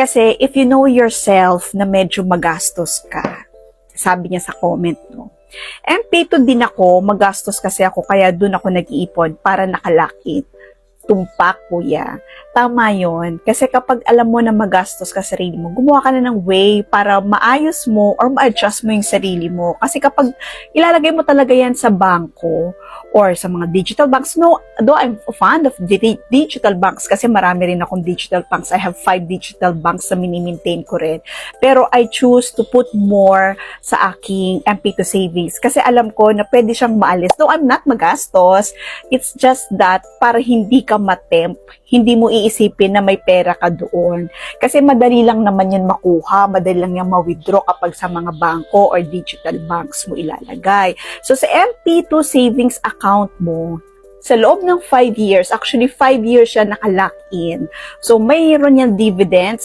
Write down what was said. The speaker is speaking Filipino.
Kasi if you know yourself na medyo magastos ka, sabi niya sa comment, no? MP2 din ako, magastos kasi ako, kaya dun ako nag-iipon para nakalakit. Tumpak, kuya. Tama yon Kasi kapag alam mo na magastos ka sa sarili mo, gumawa ka na ng way para maayos mo or ma-adjust mo yung sarili mo. Kasi kapag ilalagay mo talaga yan sa bangko or sa mga digital banks, no, though I'm fond of di- digital banks kasi marami rin akong digital banks. I have five digital banks na mini-maintain ko rin. Pero I choose to put more sa aking MP2 savings kasi alam ko na pwede siyang maalis. Though I'm not magastos, it's just that para hindi ka matemp, hindi mo iisipin na may pera ka doon. Kasi madali lang naman yun makuha, madali lang yan ma-withdraw kapag sa mga bangko or digital banks mo ilalagay. So sa MP2 savings account mo, sa loob ng 5 years, actually 5 years siya nakalock in. So mayroon yan dividends